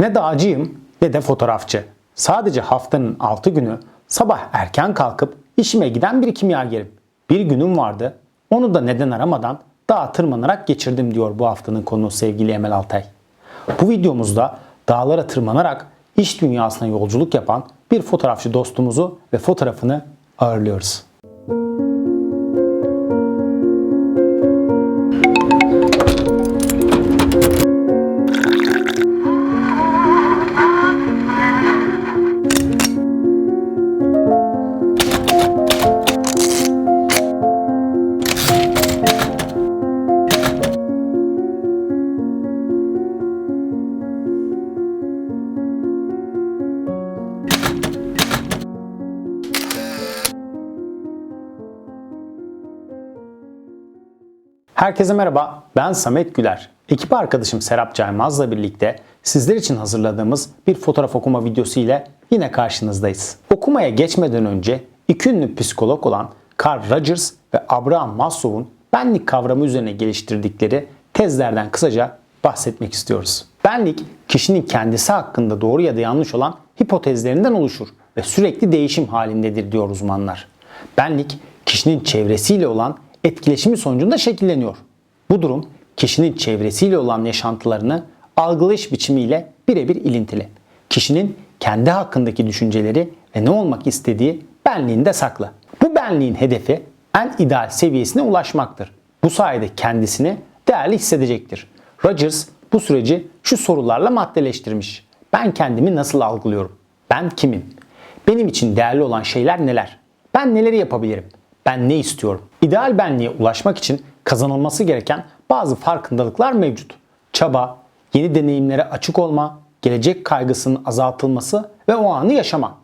Ne dağcıyım ne de fotoğrafçı. Sadece haftanın 6 günü sabah erken kalkıp işime giden bir kimyagerim. Bir günüm vardı. Onu da neden aramadan dağa tırmanarak geçirdim diyor bu haftanın konuğu sevgili Emel Altay. Bu videomuzda dağlara tırmanarak iş dünyasına yolculuk yapan bir fotoğrafçı dostumuzu ve fotoğrafını ağırlıyoruz. Herkese merhaba, ben Samet Güler. Ekip arkadaşım Serap Caymaz'la birlikte sizler için hazırladığımız bir fotoğraf okuma videosu ile yine karşınızdayız. Okumaya geçmeden önce iki ünlü psikolog olan Carl Rogers ve Abraham Maslow'un benlik kavramı üzerine geliştirdikleri tezlerden kısaca bahsetmek istiyoruz. Benlik, kişinin kendisi hakkında doğru ya da yanlış olan hipotezlerinden oluşur ve sürekli değişim halindedir diyor uzmanlar. Benlik, kişinin çevresiyle olan etkileşimi sonucunda şekilleniyor. Bu durum kişinin çevresiyle olan yaşantılarını algılayış biçimiyle birebir ilintili. Kişinin kendi hakkındaki düşünceleri ve ne olmak istediği benliğinde saklı. Bu benliğin hedefi en ideal seviyesine ulaşmaktır. Bu sayede kendisini değerli hissedecektir. Rogers bu süreci şu sorularla maddeleştirmiş. Ben kendimi nasıl algılıyorum? Ben kimim? Benim için değerli olan şeyler neler? Ben neleri yapabilirim? Ben ne istiyorum? İdeal benliğe ulaşmak için kazanılması gereken bazı farkındalıklar mevcut. Çaba, yeni deneyimlere açık olma, gelecek kaygısının azaltılması ve o anı yaşama.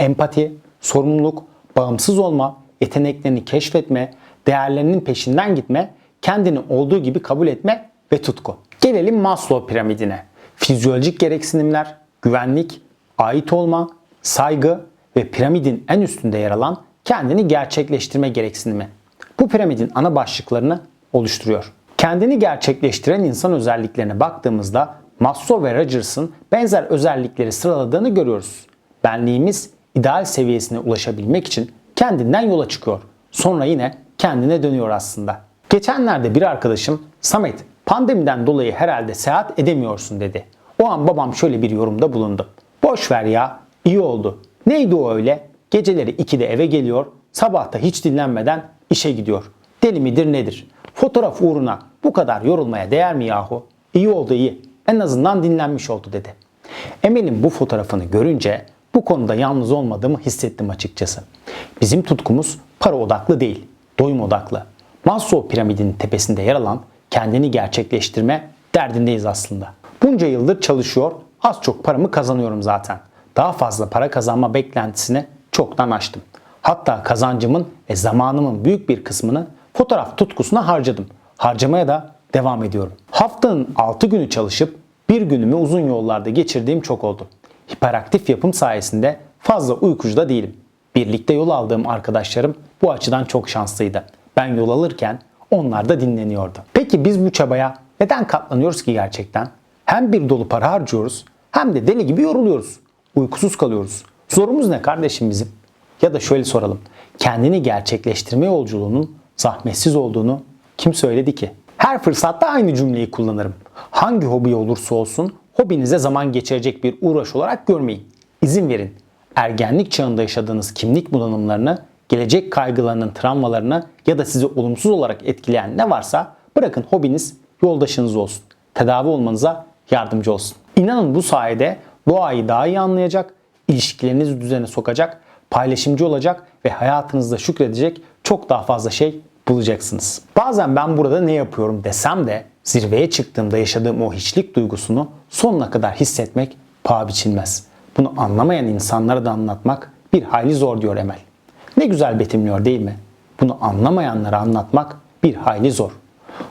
Empati, sorumluluk, bağımsız olma, yeteneklerini keşfetme, değerlerinin peşinden gitme, kendini olduğu gibi kabul etme ve tutku. Gelelim Maslow piramidine. Fizyolojik gereksinimler, güvenlik, ait olma, saygı ve piramidin en üstünde yer alan kendini gerçekleştirme gereksinimi. Bu piramidin ana başlıklarını oluşturuyor. Kendini gerçekleştiren insan özelliklerine baktığımızda Maslow ve Rogers'ın benzer özellikleri sıraladığını görüyoruz. Benliğimiz ideal seviyesine ulaşabilmek için kendinden yola çıkıyor. Sonra yine kendine dönüyor aslında. Geçenlerde bir arkadaşım Samet pandemiden dolayı herhalde seyahat edemiyorsun dedi. O an babam şöyle bir yorumda bulundu. Boş ver ya iyi oldu. Neydi o öyle? Geceleri 2'de eve geliyor, sabahta hiç dinlenmeden işe gidiyor. Deli midir nedir? Fotoğraf uğruna bu kadar yorulmaya değer mi yahu? İyi oldu iyi. En azından dinlenmiş oldu dedi. Emel'in bu fotoğrafını görünce bu konuda yalnız olmadığımı hissettim açıkçası. Bizim tutkumuz para odaklı değil, doyum odaklı. Maslow piramidinin tepesinde yer alan kendini gerçekleştirme derdindeyiz aslında. Bunca yıldır çalışıyor, az çok paramı kazanıyorum zaten. Daha fazla para kazanma beklentisini çoktan aştım. Hatta kazancımın ve zamanımın büyük bir kısmını fotoğraf tutkusuna harcadım. Harcamaya da devam ediyorum. Haftanın 6 günü çalışıp bir günümü uzun yollarda geçirdiğim çok oldu. Hiperaktif yapım sayesinde fazla uykucu da değilim. Birlikte yol aldığım arkadaşlarım bu açıdan çok şanslıydı. Ben yol alırken onlar da dinleniyordu. Peki biz bu çabaya neden katlanıyoruz ki gerçekten? Hem bir dolu para harcıyoruz hem de deli gibi yoruluyoruz. Uykusuz kalıyoruz. Zorumuz ne kardeşim bizim? Ya da şöyle soralım. Kendini gerçekleştirme yolculuğunun zahmetsiz olduğunu kim söyledi ki? Her fırsatta aynı cümleyi kullanırım. Hangi hobi olursa olsun hobinize zaman geçirecek bir uğraş olarak görmeyin. İzin verin. Ergenlik çağında yaşadığınız kimlik bulanımlarını, gelecek kaygılarının travmalarını ya da sizi olumsuz olarak etkileyen ne varsa bırakın hobiniz yoldaşınız olsun. Tedavi olmanıza yardımcı olsun. İnanın bu sayede doğayı daha iyi anlayacak, ilişkilerinizi düzene sokacak, paylaşımcı olacak ve hayatınızda şükredecek çok daha fazla şey bulacaksınız. Bazen ben burada ne yapıyorum desem de zirveye çıktığımda yaşadığım o hiçlik duygusunu sonuna kadar hissetmek paha biçilmez. Bunu anlamayan insanlara da anlatmak bir hayli zor diyor Emel. Ne güzel betimliyor değil mi? Bunu anlamayanlara anlatmak bir hayli zor.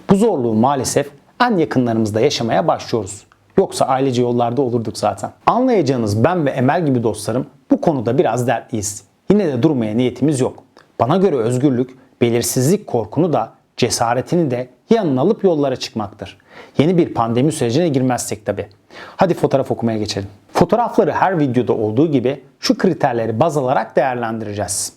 Bu zorluğu maalesef en yakınlarımızda yaşamaya başlıyoruz. Yoksa ailece yollarda olurduk zaten. Anlayacağınız ben ve Emel gibi dostlarım bu konuda biraz dertliyiz. Yine de durmaya niyetimiz yok. Bana göre özgürlük, belirsizlik korkunu da cesaretini de yanına alıp yollara çıkmaktır. Yeni bir pandemi sürecine girmezsek tabi. Hadi fotoğraf okumaya geçelim. Fotoğrafları her videoda olduğu gibi şu kriterleri baz alarak değerlendireceğiz.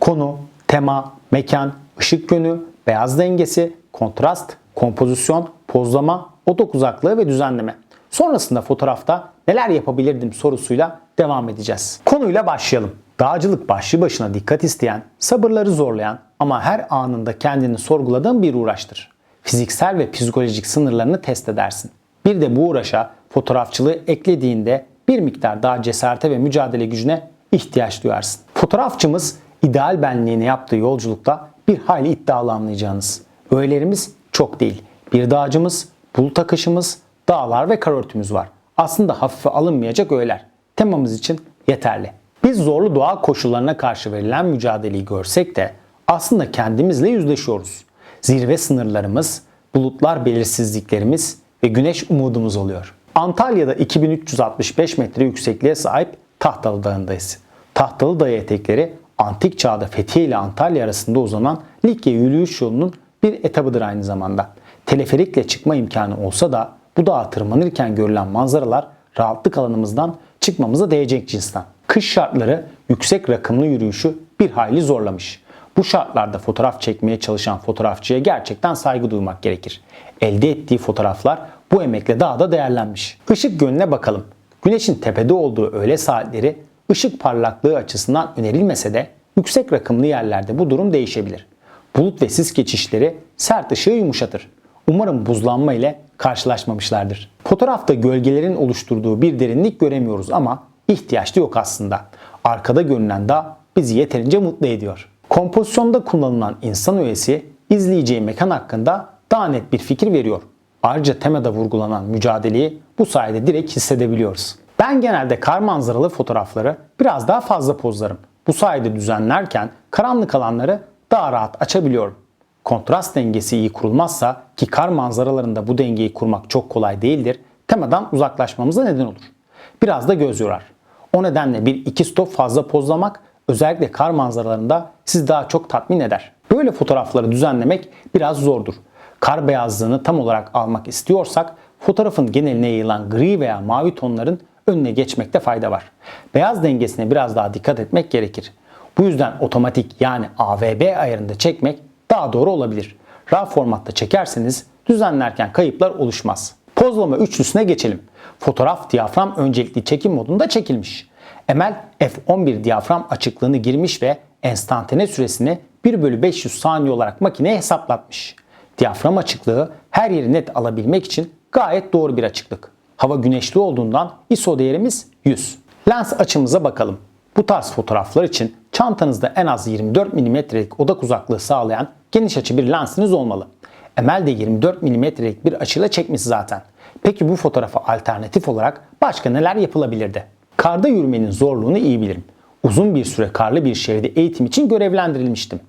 Konu, tema, mekan, ışık yönü, beyaz dengesi, kontrast, kompozisyon, pozlama, odak uzaklığı ve düzenleme. Sonrasında fotoğrafta neler yapabilirdim sorusuyla devam edeceğiz. Konuyla başlayalım. Dağcılık başlı başına dikkat isteyen, sabırları zorlayan ama her anında kendini sorguladığın bir uğraştır. Fiziksel ve psikolojik sınırlarını test edersin. Bir de bu uğraşa fotoğrafçılığı eklediğinde bir miktar daha cesarete ve mücadele gücüne ihtiyaç duyarsın. Fotoğrafçımız ideal benliğine yaptığı yolculukta bir hayli iddialı anlayacağınız. Öğelerimiz çok değil. Bir dağcımız, bulut akışımız, dağlar ve kar örtümüz var. Aslında hafife alınmayacak öğeler. Temamız için yeterli. Biz zorlu doğa koşullarına karşı verilen mücadeleyi görsek de aslında kendimizle yüzleşiyoruz. Zirve sınırlarımız, bulutlar belirsizliklerimiz ve güneş umudumuz oluyor. Antalya'da 2365 metre yüksekliğe sahip Tahtalı Dağı'ndayız. Tahtalı Dağı etekleri antik çağda Fethiye ile Antalya arasında uzanan Likya yürüyüş yolunun bir etabıdır aynı zamanda. Teleferikle çıkma imkanı olsa da bu dağa tırmanırken görülen manzaralar rahatlık alanımızdan çıkmamıza değecek cinsten. Kış şartları yüksek rakımlı yürüyüşü bir hayli zorlamış. Bu şartlarda fotoğraf çekmeye çalışan fotoğrafçıya gerçekten saygı duymak gerekir. Elde ettiği fotoğraflar bu emekle daha da değerlenmiş. Işık yönüne bakalım. Güneşin tepede olduğu öğle saatleri ışık parlaklığı açısından önerilmese de yüksek rakımlı yerlerde bu durum değişebilir. Bulut ve sis geçişleri sert ışığı yumuşatır. Umarım buzlanma ile karşılaşmamışlardır. Fotoğrafta gölgelerin oluşturduğu bir derinlik göremiyoruz ama ihtiyaç da yok aslında. Arkada görünen dağ bizi yeterince mutlu ediyor. Kompozisyonda kullanılan insan öğesi izleyeceği mekan hakkında daha net bir fikir veriyor. Ayrıca temada vurgulanan mücadeleyi bu sayede direkt hissedebiliyoruz. Ben genelde kar manzaralı fotoğrafları biraz daha fazla pozlarım. Bu sayede düzenlerken karanlık alanları daha rahat açabiliyorum. Kontrast dengesi iyi kurulmazsa ki kar manzaralarında bu dengeyi kurmak çok kolay değildir, temadan uzaklaşmamıza neden olur. Biraz da göz yorar. O nedenle bir iki stop fazla pozlamak özellikle kar manzaralarında sizi daha çok tatmin eder. Böyle fotoğrafları düzenlemek biraz zordur. Kar beyazlığını tam olarak almak istiyorsak fotoğrafın geneline yayılan gri veya mavi tonların önüne geçmekte fayda var. Beyaz dengesine biraz daha dikkat etmek gerekir. Bu yüzden otomatik yani AVB ayarında çekmek daha doğru olabilir. RAW formatta çekerseniz düzenlerken kayıplar oluşmaz. Pozlama üçlüsüne geçelim. Fotoğraf diyafram öncelikli çekim modunda çekilmiş. Emel F11 diyafram açıklığını girmiş ve enstantane süresini 1 bölü 500 saniye olarak makineye hesaplatmış. Diyafram açıklığı her yeri net alabilmek için gayet doğru bir açıklık. Hava güneşli olduğundan ISO değerimiz 100. Lens açımıza bakalım. Bu tarz fotoğraflar için çantanızda en az 24 mm'lik odak uzaklığı sağlayan geniş açı bir lensiniz olmalı. Emel de 24 mm'lik bir açıyla çekmiş zaten. Peki bu fotoğrafa alternatif olarak başka neler yapılabilirdi? Karda yürümenin zorluğunu iyi bilirim. Uzun bir süre karlı bir şehirde eğitim için görevlendirilmiştim.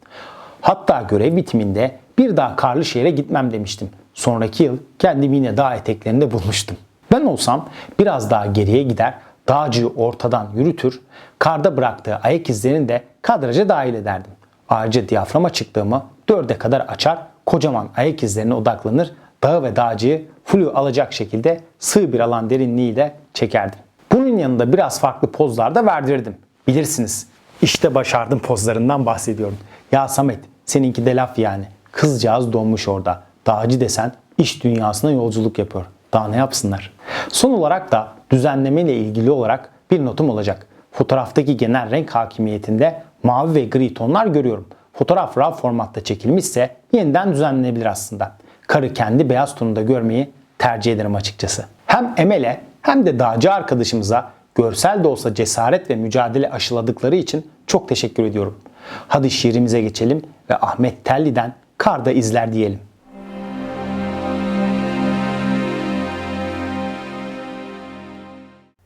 Hatta görev bitiminde bir daha karlı şehre gitmem demiştim. Sonraki yıl kendimi yine dağ eteklerinde bulmuştum. Ben olsam biraz daha geriye gider, dağcıyı ortadan yürütür, karda bıraktığı ayak izlerini de kadraja dahil ederdim. Ayrıca diyaframa çıktığımı 4'e kadar açar, kocaman ayak izlerine odaklanır, dağı ve dağcıyı flu alacak şekilde sığ bir alan derinliğiyle çekerdim. Bunun yanında biraz farklı pozlar da verdirdim. Bilirsiniz işte başardım pozlarından bahsediyorum. Ya Samet seninki de laf yani. Kızcağız donmuş orada. Dağcı desen iş dünyasına yolculuk yapıyor. Daha ne yapsınlar? Son olarak da düzenleme ile ilgili olarak bir notum olacak. Fotoğraftaki genel renk hakimiyetinde mavi ve gri tonlar görüyorum. Fotoğraf RAW formatta çekilmişse yeniden düzenlenebilir aslında. Karı kendi beyaz tonunda görmeyi tercih ederim açıkçası. Hem Emel'e hem de dağcı arkadaşımıza görsel de olsa cesaret ve mücadele aşıladıkları için çok teşekkür ediyorum. Hadi şiirimize geçelim ve Ahmet Telli'den Karda izler diyelim.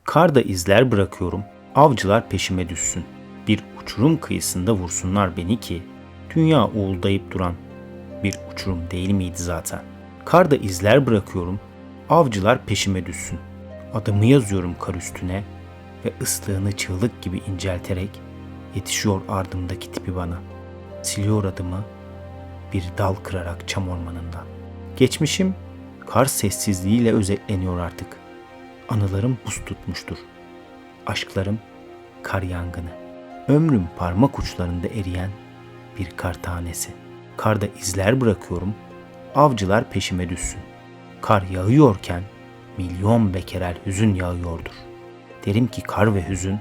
Karda izler bırakıyorum, avcılar peşime düşsün. Bir uçurum kıyısında vursunlar beni ki, dünya uğuldayıp duran bir uçurum değil miydi zaten? Karda izler bırakıyorum, avcılar peşime düşsün. Adımı yazıyorum kar üstüne ve ıslığını çığlık gibi incelterek yetişiyor ardımdaki tipi bana. Siliyor adımı bir dal kırarak çam ormanından. Geçmişim Kar sessizliğiyle özetleniyor artık. Anılarım buz tutmuştur. Aşklarım kar yangını. Ömrüm parmak uçlarında eriyen bir kar tanesi. Karda izler bırakıyorum, avcılar peşime düşsün. Kar yağıyorken milyon bekerel hüzün yağıyordur. Derim ki kar ve hüzün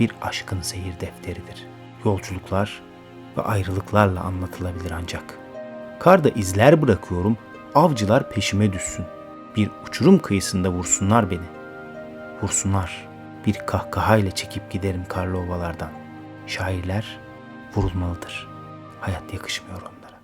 bir aşkın seyir defteridir. Yolculuklar ve ayrılıklarla anlatılabilir ancak. Karda izler bırakıyorum, avcılar peşime düşsün. Bir uçurum kıyısında vursunlar beni. Vursunlar. Bir kahkahayla çekip giderim karlı ovalardan. Şairler vurulmalıdır. Hayat yakışmıyor onlara.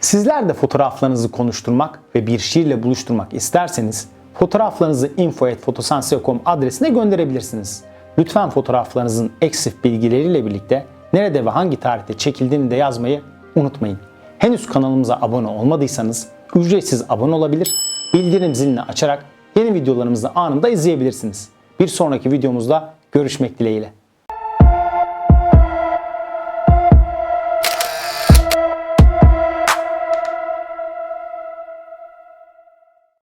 Sizler de fotoğraflarınızı konuşturmak ve bir şiirle buluşturmak isterseniz fotoğraflarınızı info.fotosansiyo.com adresine gönderebilirsiniz. Lütfen fotoğraflarınızın eksik bilgileriyle birlikte nerede ve hangi tarihte çekildiğini de yazmayı unutmayın. Henüz kanalımıza abone olmadıysanız ücretsiz abone olabilir, bildirim zilini açarak yeni videolarımızı anında izleyebilirsiniz. Bir sonraki videomuzda görüşmek dileğiyle.